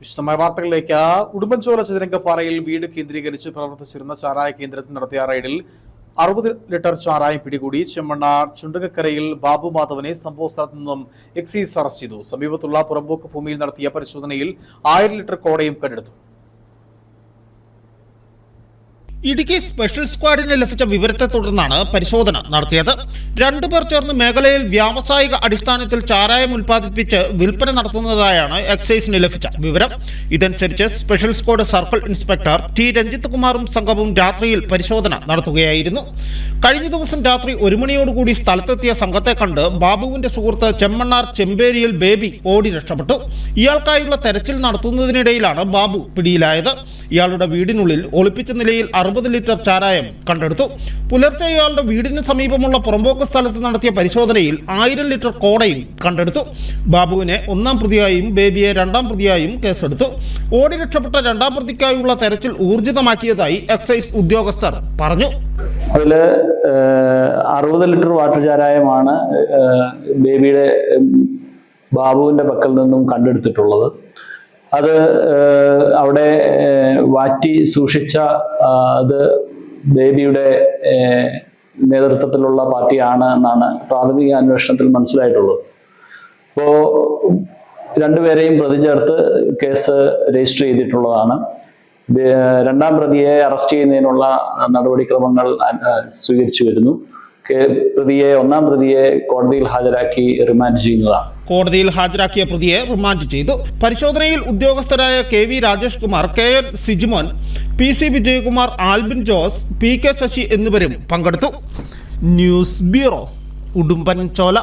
വിശദമായ വാർത്തകളിലേക്ക്. ഉടുമ്പൻചോല ചതുരംഗപ്പാറയിൽ വീട് കേന്ദ്രീകരിച്ച് പ്രവർത്തിച്ചിരുന്ന ചാരായ കേന്ദ്രത്തിൽ നടത്തിയ റെയ്ഡിൽ അറുപത് ലിറ്റർ ചാരായം പിടികൂടി. ചെമ്മണ്ണ ചുണ്ടകക്കരയിൽ ബാബു മാധവനെ സംഭവ സ്ഥലത്തു നിന്നും എക്സൈസ് അറസ്റ്റ് ചെയ്തു. സമീപത്തുള്ള പുറമ്പോക്ക് ഭൂമിയിൽ നടത്തിയ പരിശോധനയിൽ ആയിരം ലിറ്റർ കോടയും കണ്ടെടുത്തു. ഇടുക്കി സ്പെഷ്യൽ സ്ക്വാഡിന് ലഭിച്ച വിവരത്തെ തുടർന്നാണ് പരിശോധന നടത്തിയത്. രണ്ടുപേർ ചേർന്ന് മേഖലയിൽ വ്യാവസായിക അടിസ്ഥാനത്തിൽ ചാരായം ഉൽപ്പാദിപ്പിച്ച് വിൽപ്പന നടത്തുന്നതായാണ് എക്സൈസിന് ലഭിച്ച വിവരം. ഇതനുസരിച്ച് special squad circle inspector T. Ranjith കുമാറും സംഘവും രാത്രിയിൽ പരിശോധന നടത്തുകയായിരുന്നു. കഴിഞ്ഞ ദിവസം രാത്രി ഒരു മണിയോടുകൂടി സ്ഥലത്തെത്തിയ സംഘത്തെ കണ്ട് ബാബുവിന്റെ സുഹൃത്ത് ചെമ്മണ്ണാർ ചെമ്പേരിയിൽ ബേബി ഓടി രക്ഷപ്പെട്ടു. ഇയാൾക്കായുള്ള തെരച്ചിൽ നടത്തുന്നതിനിടയിലാണ് ബാബു പിടിയിലായത്. ഇയാളുടെ വീടിനുള്ളിൽ ഒളിപ്പിച്ച നിലയിൽ അറുപത് ലിറ്റർ ചാരായം കണ്ടെടുത്തു. പുലർച്ചെ ഇയാളുടെ വീടിന് സമീപമുള്ള പുറമ്പോക്ക് സ്ഥലത്ത് നടത്തിയ പരിശോധനയിൽ ആയിരം ലിറ്റർ കോടയും കണ്ടെടുത്തു. ബാബുവിനെ ഒന്നാം പ്രതിയായും ബേബിയെ രണ്ടാം പ്രതിയായും കേസെടുത്തു. ഓടി രക്ഷപ്പെട്ട രണ്ടാം പ്രതിക്കായുള്ള തെരച്ചിൽ ഊർജിതമാക്കിയതായി എക്സൈസ് ഉദ്യോഗസ്ഥർ പറഞ്ഞു. അതിൽ അറുപത് ലിറ്റർ വാട്ടർ ചാരായമാണ് ബേബിയുടെ ബാബുവിന്റെ പക്കൽ നിന്നും കണ്ടെടുത്തിട്ടുള്ളത്. അത് അവിടെ വാറ്റി സൂക്ഷിച്ച അത് ദേവിയുടെ നേതൃത്വത്തിലുള്ള പാർട്ടിയാണ് എന്നാണ് പ്രാഥമിക അന്വേഷണത്തിൽ മനസ്സിലായിട്ടുള്ളത് അപ്പോൾ രണ്ടുപേരെയും പ്രതി ചേർത്ത് കേസ് രജിസ്റ്റർ ചെയ്തിട്ടുള്ളതാണ്. രണ്ടാം പ്രതിയെ അറസ്റ്റ് ചെയ്യുന്നതിനുള്ള നടപടിക്രമങ്ങൾ സ്വീകരിച്ചു വരുന്നു. പ്രതിയെ ഒന്നാം പ്രതിയെ കോടതിയിൽ ഹാജരാക്കി റിമാൻഡ് ചെയ്യുന്നതാണ്. കോടതിയിൽ ഹാജരാക്കിയ പ്രതിയെ റിമാൻഡ് ചെയ്തു. പരിശോധനയിൽ ഉദ്യോഗസ്ഥരായ K V Rajesh Kumar K N Sijimon P C Vijayakumar Albin Jose P K Sasi എന്നിവരും പങ്കെടുത്തു. ന്യൂസ് ബ്യൂറോ ഉടുമ്പൻ ചോല